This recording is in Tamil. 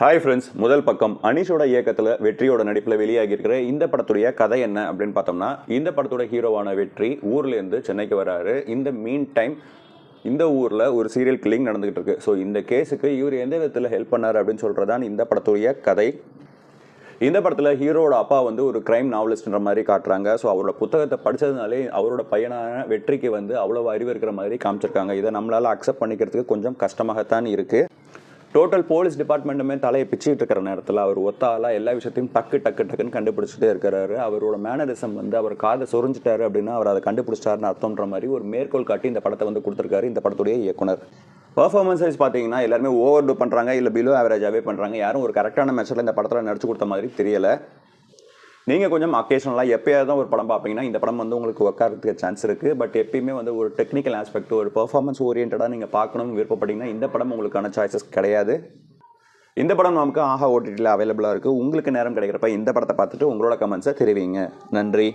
ஹாய் ஃப்ரெண்ட்ஸ் முதல் பக்கம் அனிஷோட இயக்கத்தில் வெற்றியோட நடிப்பில் வெளியாகியிருக்கிற இந்த படத்துடைய கதை என்ன அப்படின்னு பார்த்தோம்னா இந்த படத்தோட ஹீரோவான வெற்றி ஊர்லேருந்து சென்னைக்கு வராரு. இந்த மீன் டைம் இந்த ஊரில் ஒரு சீரியல் கில்லிங் நடந்துகிட்டு இருக்கு. ஸோ இந்த கேஸுக்கு இவர் எந்த விதத்தில் ஹெல்ப் பண்ணார் அப்படின்னு சொல்கிறதான் இந்த படத்துடைய கதை. இந்த படத்தில் ஹீரோட அப்பா வந்து ஒரு கிரைம் நாவலிஸ்ட்ன்ற மாதிரி காட்டுறாங்க. ஸோ அவரோட புத்தகத்தை படித்ததுனாலே அவரோட பையனான வெற்றிக்கு வந்து அவ்வளோ அறிவு இருக்கிற மாதிரி காமிச்சிருக்காங்க. இதை நம்மளால் அக்செப்ட் பண்ணிக்கிறதுக்கு கொஞ்சம் கஷ்டமாகத்தான் இருக்குது டோட்டல் போலீஸ் டிபார்ட்மெண்ட்டுமே தலையை பிச்சுக்கிட்டு இருக்கிற நேரத்தில் அவர் ஒத்தாலா எல்லா விஷயத்தையும் டக்கு டக்கு டக்குன்னு கண்டுபிடிச்சிட்டே இருக்கிறாரு. அவரோட மேனரிசம் வந்து அவர் காதை சொரிஞ்சிட்டாரு அப்படின்னா அவர் அதை கண்டுபிடிச்சிட்டாருன்னு அர்த்தம்ன்ற மாதிரி ஒரு மேற்கோள் காட்டி இந்த படத்தை வந்து கொடுத்துருக்காரு இந்த படத்துடைய இயக்குனர். பர்ஃபார்மன்ஸ் வைஸ் பார்த்தீங்கன்னா எல்லாருமே ஓவர் டூ பண்ணுறாங்க இல்லை பிலோ ஆவரேஜாகவே பண்ணுறாங்க யாரும் ஒரு கரெக்டான மெஷரில் இந்த படத்தில் நடிச்சு கொடுத்த மாதிரி தெரியலை. நீங்கள் கொஞ்சம் அக்கேஷனலாக எப்பயாவது தான் ஒரு படம் பார்ப்பீங்கன்னா இந்த படம் வந்து உங்களுக்கு உட்காரத்துக்கு சான்ஸ் இருக்குது பட் எப்பயுமே வந்து ஒரு டெக்னிக்கல் ஆஸ்பெக்ட் ஒரு பெர்ஃபார்மன்ஸ் ஓரியன்டாக நீங்கள் பார்க்கணும்னு விருப்பப்பட்டீங்கன்னா இந்த படம் உங்களுக்கான சாய்ஸஸ் கிடையாது. இந்த படம் நமக்கு ஆஹா ஓடிடியில் அவைலபிளாக இருக்குது உங்களுக்கு நேரம் கிடைக்கிறப்ப இந்த படத்தை பார்த்துட்டு உங்களோட கமெண்ட்ஸை தெரிவிங்க. நன்றி.